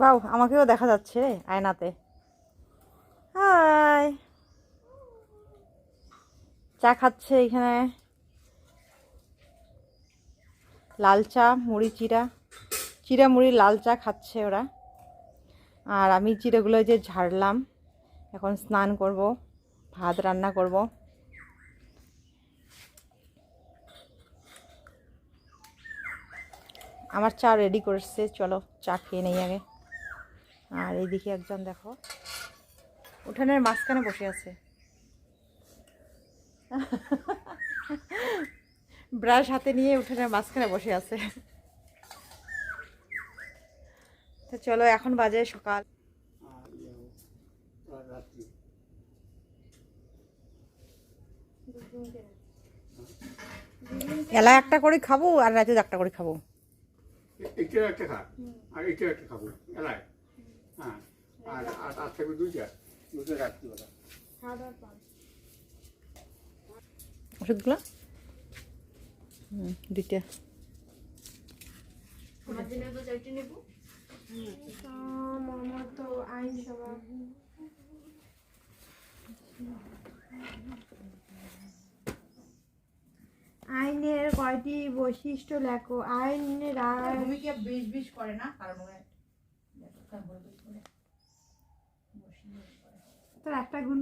বাউ আমাকেও দেখা যাচ্ছে রে আয়নাতে। হাই। চা খাচ্ছে এখানে। লাল চা, মুড়ি চিরা চিরা মুড়ি, লাল চা খাচ্ছে ওরা। আর আমি চিড়েগুলো যে ঝাড়লাম, এখন স্নান করব, ভাত রান্না করব। আমার চা রেডি করছে, চলো চা খেয়ে নেই আগে। আর এইদিকে একজন দেখো। উঠানের মাঝখানে বসে আছে। ব্রাশ হাতে নিয়ে উঠানের মাঝখানে বসে আছে। তো চলো, এখন বাজে সকাল। এলা একটা করে খাব আর রাতে একটা করে খাব। একটা খা। আর একটা খাব। এলাই। হ্যাঁ আর আর আর থাকবে দুইটা। দুটো রাত্রিবেলা ওষুধগুলো? হুম দুইটা। আইন সভা। আইনের কয়টি বৈশিষ্ট্য লেখো? আইনের আর ভূমিকে বিষ বিষ করে না কারণ তোর একটা গুণ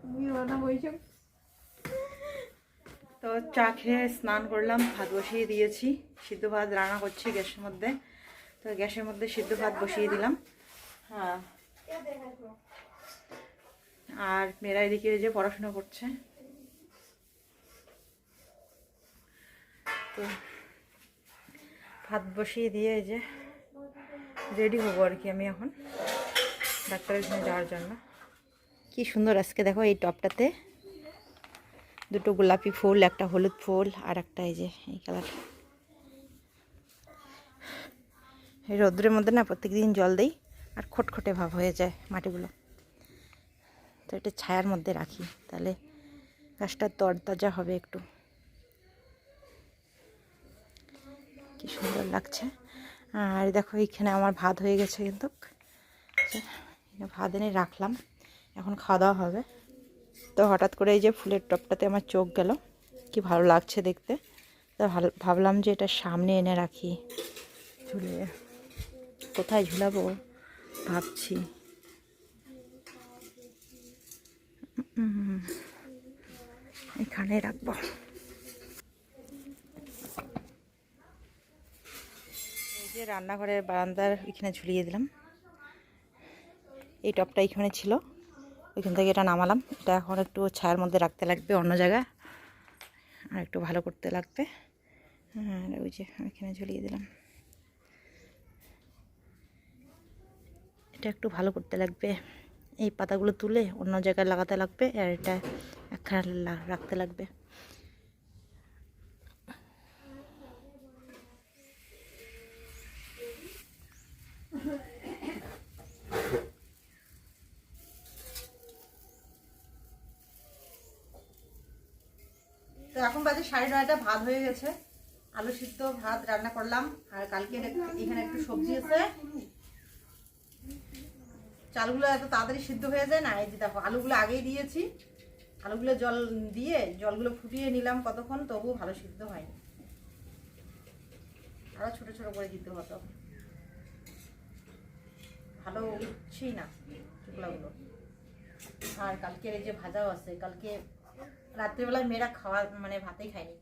তুমি না বৈশাখ তো চা খেয়ে স্নান করলাম, ভাত বসিয়ে দিয়েছি। সিদ্ধ ভাত রান্না করছি গ্যাসের মধ্যে। তো গ্যাসের মধ্যে সিদ্ধ ভাত বসিয়ে দিলাম। হ্যাঁ। আর মেয়েরা এদিকে যে পড়াশুনো করছে। তো ভাত বসিয়ে দিয়ে এই যে রেডি হব আর কি আমি এখন। ডাক্তারের জন্য যাওয়ার জন্য। কি সুন্দর আজকে দেখো এই টপটাতে। দুটো গোলাপি ফুল, একটা হলুদ ফুল আর একটা এই যে এই কালার। এই রৌদ্রের মধ্যে না প্রত্যেকদিন জল দেই আর খটখটে ভাব হয়ে যায় মাটিগুলো। তো এটা ছায়ার মধ্যে রাখি, তাহলে গাছটা তরতাজা হবে একটু। কি সুন্দর লাগছে। আর দেখো এইখানে আমার ভাত হয়ে গেছে কিন্তু। যে ভাত এনে রাখলাম। এখন খাওয়া দাওয়া হবে। তো হঠাৎ করে এই যে ফুলের টপটাতে আমার চোখ গেল। কি ভালো লাগছে দেখতে। তো ভাবলাম যে এটা সামনে এনে রাখি। ঝুলিয়ে কোথায় ঝুলাবো? ভাবছি। এখানে রাখব। এই যে রান্নাঘরের বারান্দার এখানে ঝুলিয়ে দিলাম। এই টপটা এখানে ছিল। ওইখান থেকে এটা নামালাম। এটা এখন একটু ছায়ার মধ্যে রাখতে লাগবে অন্য জায়গায়। আর একটু ভালো করতে লাগবে। আর ওই যে এখানে ঝুলিয়ে দিলাম। এটা একটু ভালো করতে লাগবে। এই পাতাগুলো তুলে অন্য জায়গায় লাগাতে লাগবে আর এটা একখানে রাখতে লাগবে। তো এখন বাজে সাড়ে নয়টা, ভাত হয়ে গেছে। আলু সিদ্ধ, ভাত রান্না করলাম। আর কালকে এখানে একটু সবজি আছে। চালগুলো এত তাড়াতাড়ি সিদ্ধ হয়ে যায় না। এই যে দেখো, আলুগুলো আগেই দিয়েছি। আলুগুলো জল দিয়ে জলগুলো ফুটিয়ে নিলাম কতক্ষণ, তবুও ভালো সিদ্ধ হয়নি। আরও ছোট ছোট করে দিতে হতো। ভালো উঠছেই না শুকলাগুলো আর কালকের এই যে ভাজাও আছে, কালকে রাত্রিবেলায় মেয়েরা খাওয়া মানে ভাতেই খায়নি।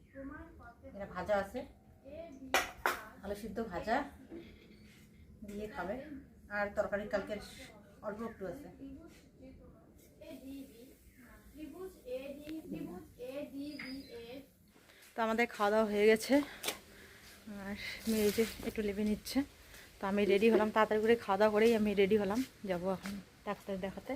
এরা ভাজা আছে। আলু সিদ্ধ ভাজা দিয়ে খাবে। আর তরকারি কালকের অল্প একটু আছে। তো আমাদের খাওয়া দাওয়া হয়ে গেছে। আর মেয়ে যে একটু লেবে নিচ্ছে। তো আমি রেডি হলাম। তাড়াতাড়ি করে খাওয়া দাওয়া করেই আমি রেডি হলাম। যাব এখন ডাক্তার দেখাতে।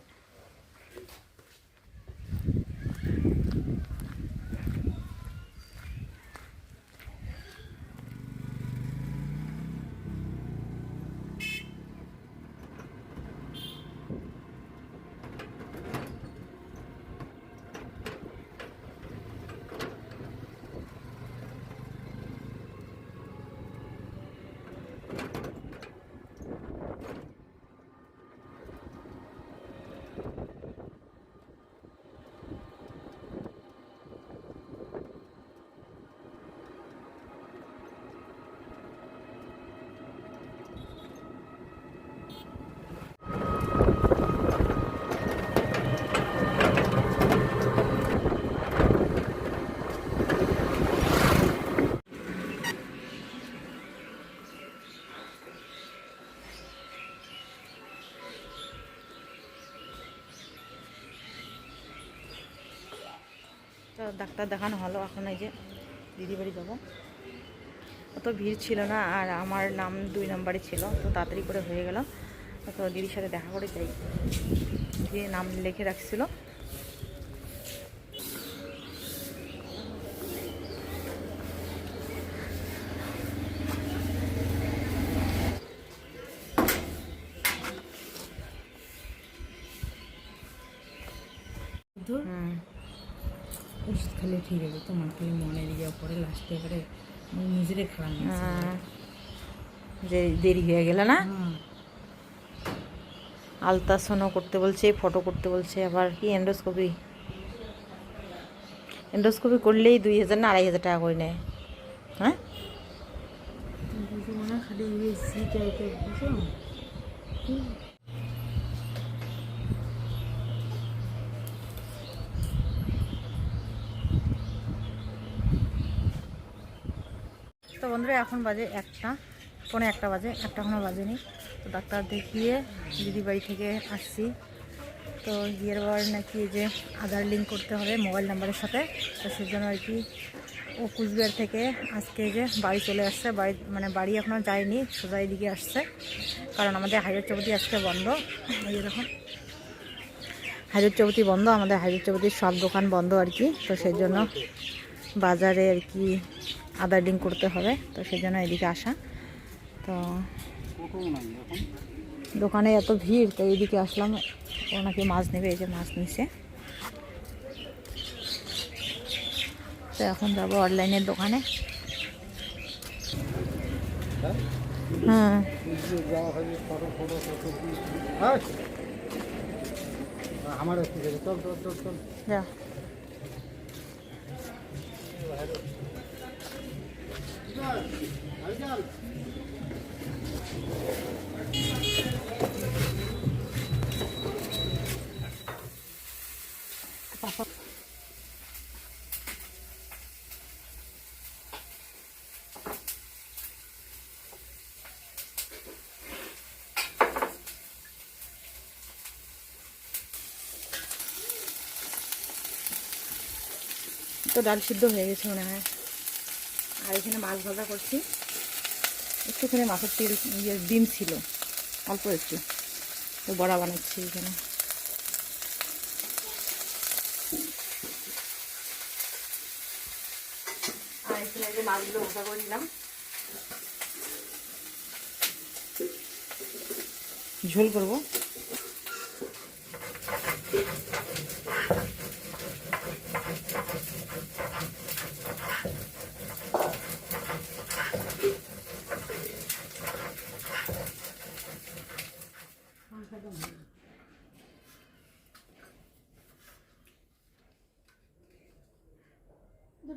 ডাক্তার দেখানো হলো এখন এই যে দিদি বাড়ি যাব। অত ভিড় ছিল না আর আমার নাম দুই নম্বরে ছিল তো তাড়াতাড়ি করে হয়ে গেল। তো দিদির সাথে দেখা করে যাই। দিয়ে নাম লিখে রাখছিল। হুম। খেলে ঠিক আছে তোমার খালি মনে দিয়ে পরে লাস্টে এবারে নিজেরে খারাপ আহ, যে দেরি হয়ে গেল না? আলট্রাসাউন্ডও করতে বলছে ফটো করতে বলছে আবার কি এন্ডোস্কোপি এন্ডোস্কোপি করলেই দুই হাজার না আড়াই হাজার টাকা করে নেয়। হ্যাঁ? খালি তো বন্ধুরা, এখন বাজে একটা, পৌনে একটা বাজে, একটা এখনও বাজেনি। তো ডাক্তার দেখিয়ে দিদি বাড়ি থেকে আসছি। তো বিয়ের বার নাকি যে আধার লিঙ্ক করতে হবে মোবাইল নাম্বারের সাথে, তো সেই জন্য আর কি ও কুচবিহার থেকে আজকে যে বাড়ি চলে আসছে। বাড়ি মানে বাড়ি এখনও যায়নি, সোজা এদিকে আসছে। কারণ আমাদের হাইরোড চৌপতি আজকে বন্ধ। দেখুন, হাইরোড চৌপতি বন্ধ, আমাদের হাইরোড চৌপতির সব দোকান বন্ধ আর কি। তো সেই জন্য বাজারে আর কি আধার লিঙ্ক করতে হবে, তো সেই জন্য এদিকে আসা। তো দোকানে এত ভিড়, তো এইদিকে আসলাম। ও নাকি মাছ নেবে, এই যে মাছ নিছে। তো এখন যাব অনলাইনের দোকানে। হ্যাঁ। আমার যা। তো ডাল সিদ্ধ হয়ে গেছে মনে হয়। আর এখানে মাছ ভাজা করছি। একটুখানি মাছের তেল ইয়ে ডিম ছিল, অল্প একটু। তো বড়া বানাচ্ছি এখানে। আর এখানে মাছগুলো ভাজা করে দিলাম ঝোল করব।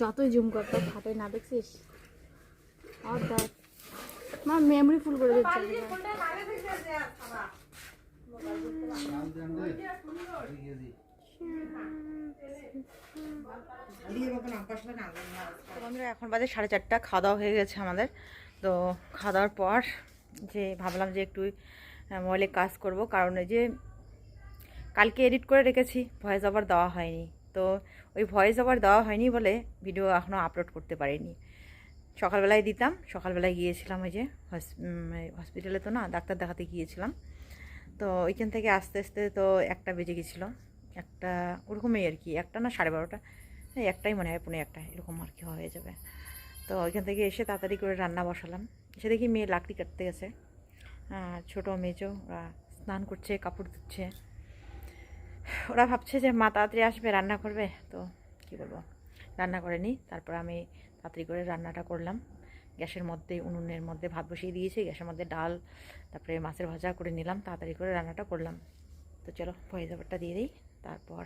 যতই জুম করতে ফাটে না দেখছিস? আর দেখ। মা মেমরি ফুল করে দিচ্ছে। বন্ধুরা, এখন বাজে সাড়ে চারটা খাওয়া দাওয়া হয়ে গেছে আমাদের। তো খাওয়া দাওয়ার পর যে ভাবলাম যে একটু মোবাইলে কাজ করব, কারণ ওই যে কালকে এডিট করে রেখেছি ভয়েস ওভার দেওয়া হয়নি। তো ওই ভয়েস ওভার দেওয়া হয়নি বলে ভিডিও এখনও আপলোড করতে পারিনি। সকালবেলায় দিতাম, সকালবেলায় গিয়েছিলাম ওই যে হসপিটালে তো না, ডাক্তার দেখাতে গিয়েছিলাম। তো ওইখান থেকে আস্তে আস্তে তো একটা বেজে গেছিল। একটা ওরকমই আর কি, একটা না সাড়ে বারোটা একটাই মনে হয়, পুনে একটা এরকম আর কি হয়ে যাবে। তো ওইখান থেকে এসে তাড়াতাড়ি করে রান্না বসালাম। এসে দেখি মেয়ে লাকড়ি কাটতে গেছে। ছোটো মেজো, ওরা স্নান করছে, কাপড় ধুচ্ছে। ওরা ভাবছে যে মা তাড়াতাড়ি আসবে, রান্না করবে। তো কি বলব, রান্না করেনি। তারপর আমি তাড়াতাড়ি করে রান্নাটা করলাম। গ্যাসের মধ্যে, উনুনের মধ্যে ভাত বসিয়ে দিয়েছি। গ্যাসের মধ্যে ডাল, তারপরে মাছের ভাজা করে নিলাম। তাড়াতাড়ি করে রান্নাটা করলাম। তো চলো ভয়েস ওভারটা দিয়ে দিই। তারপর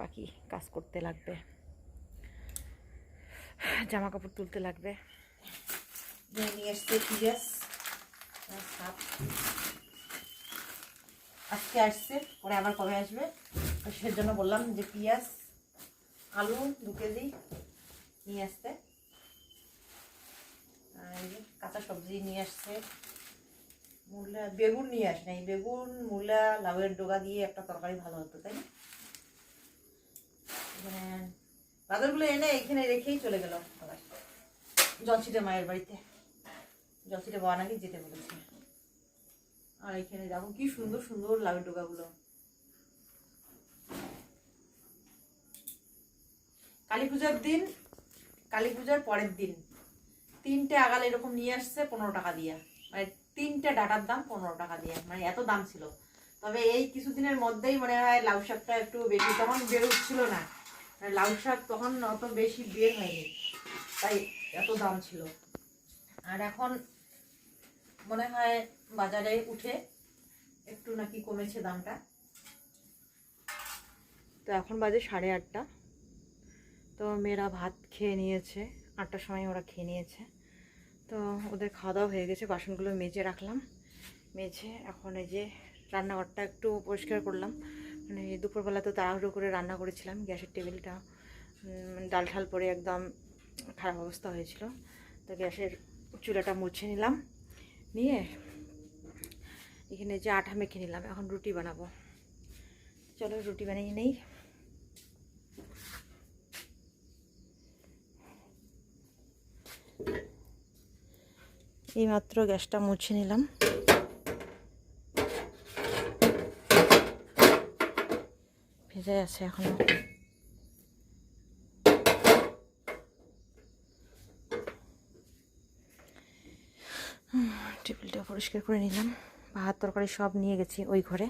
বাকি কাজ করতে লাগবে। জামা কাপড় তুলতে লাগবে। নিয়ে এসছে পিঁয়াজ আজকে আসছে, পরে আবার কবে আসবে? সেজন্য বললাম যে পিঁয়াজ, আলু দু কেজি নিয়ে আসতে। কাঁচা সবজি নিয়ে আসছে। মূলা, বেগুন নিয়ে আসে নাই। বেগুন, মূলা, লাউয়ের ডোগা দিয়ে একটা তরকারি ভালো হতো, তাই না? বাজারগুলো এনে এখানে রেখেই চলে গেল আবার। জলছিটে মায়ের বাড়িতে। জলছিটে বাবা নাকি যেতে বলেছে। আর এখানে দেখো কি সুন্দর সুন্দর লাউয়ের ডোকাগুলো কালী পূজার দিন, কালী পূজার পরের দিন। তিনটে আগাল এরকম নিয়ে আসছে পনেরো টাকা দিয়ে। মানে তিনটে ডাটার দাম পনেরো টাকা দিয়ে মানে এত দাম ছিল। তবে এই কিছুদিনের মধ্যেই মনে হয় লাউ শাকটা একটু বেশি, তখন বের উঠছিল না। মানে লাউ শাক তখন অত বেশি বের হয়নি, তাই এত দাম ছিল। আর এখন মনে হয় বাজারে উঠে একটু নাকি কমেছে দামটা। তো এখন বাজে সাড়ে আটটা। তো মেয়েরা ভাত খেয়ে নিয়েছে, আটটার সময় ওরা খেয়ে নিয়েছে। তো ওদের খাওয়া দাওয়া হয়ে গেছে, বাসনগুলো মেজে রাখলাম। মেজে এখন এই যে রান্নাঘরটা একটু পরিষ্কার করলাম। মানে দুপুরবেলা তো তাড়াহুড়ো করে রান্না করেছিলাম, গ্যাসের টেবিলটা ডাল ঠাল পরে একদম খারাপ অবস্থা হয়েছিল। তো গ্যাসের চুলাটা মুছে নিলাম, নিয়ে এখানে যে আটা মেখে নিলাম, এখন রুটি বানাবো। চলো রুটি বানিয়ে নেই। এইমাত্র গ্যাসটা মুছে নিলাম। ভেজে আছে এখনও। টেবিলটা পরিষ্কার করে নিলাম। ভাত, তরকারি সব নিয়ে গেছি ওই ঘরে।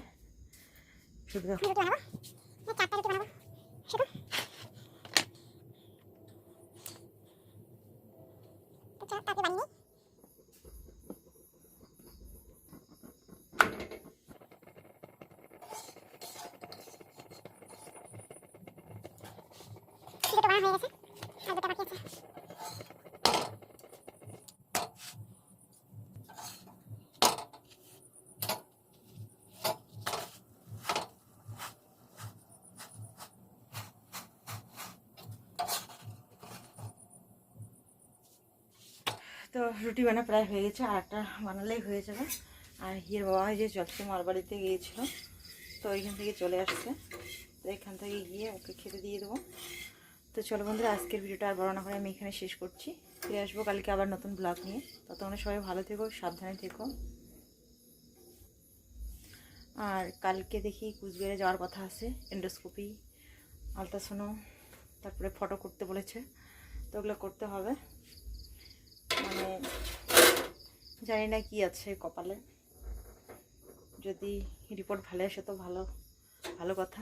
শুধু দেখো তো রুটি বানা প্রায় হয়ে গেছে, আর একটা বানালেই হয়ে যাবে। আর হিয়ের বাবা যে চলছে মার বাড়িতে গিয়েছিল, তো ওইখান থেকে চলে আসছে। তো এখান থেকে গিয়ে ওকে খেতে দিয়ে দেবো। তো চলো বন্ধুরা, আজকের ভিডিওটা আর বড় না করে আমি এখানে শেষ করছি। ফিরে আসব কালকে আবার নতুন ব্লগ নিয়ে। ততক্ষণে সবাই ভালো থেকো, সাবধানে থেকো। আর কালকে দেখি কুচবিহারে যাওয়ার কথা আছে এন্ডোস্কোপি আলট্রাসোনো তারপরে ফটো করতে বলেছে। তো ওগুলো করতে হবে। মানে জানি না কি আছে কপালে। যদি রিপোর্ট ভালো আসে তো ভালো ভালো কথা।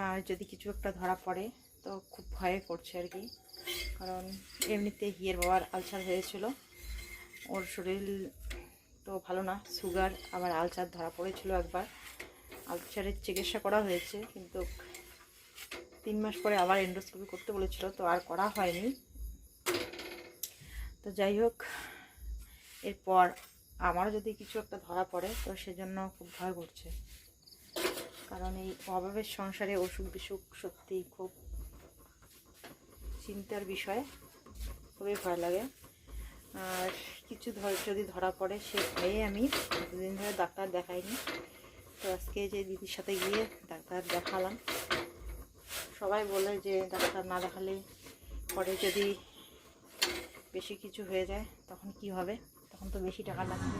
আর যদি কিছু একটা ধরা পড়ে তো খুব ভয়ে করছে আর কি। কারণ এমনিতে হিয়ের বাবার আলসার হয়েছিল। ওর শরীর তো ভালো না, সুগার, আবার আলসার ধরা পড়েছিল একবার। আলসারের চিকিৎসা করা হয়েছে, কিন্তু তিন মাস পরে আবার এন্ডোস্কোপি করতে বলেছিল, তো আর করা হয়নি। তো যাই হোক, এরপর আমারও যদি কিছু একটা ধরা পড়ে, তো সেজন্য খুব ভয় করছে। কারণ এই অভাবের সংসারে অসুখ বিসুখ সত্যি খুব চিন্তার বিষয়। খুবই ভয় লাগে। আর কিছু ধর যদি ধরা পড়ে, সে ভয়ে আমি দুদিন ধরে ডাক্তার দেখাইনি। তো আজকে যে দিদির সাথে গিয়ে ডাক্তার দেখালাম। সবাই বলে যে ডাক্তার না দেখালে পরে যদি বেশি কিছু হয়ে যায়, তখন কি হবে? তখন তো বেশি টাকা লাগবে।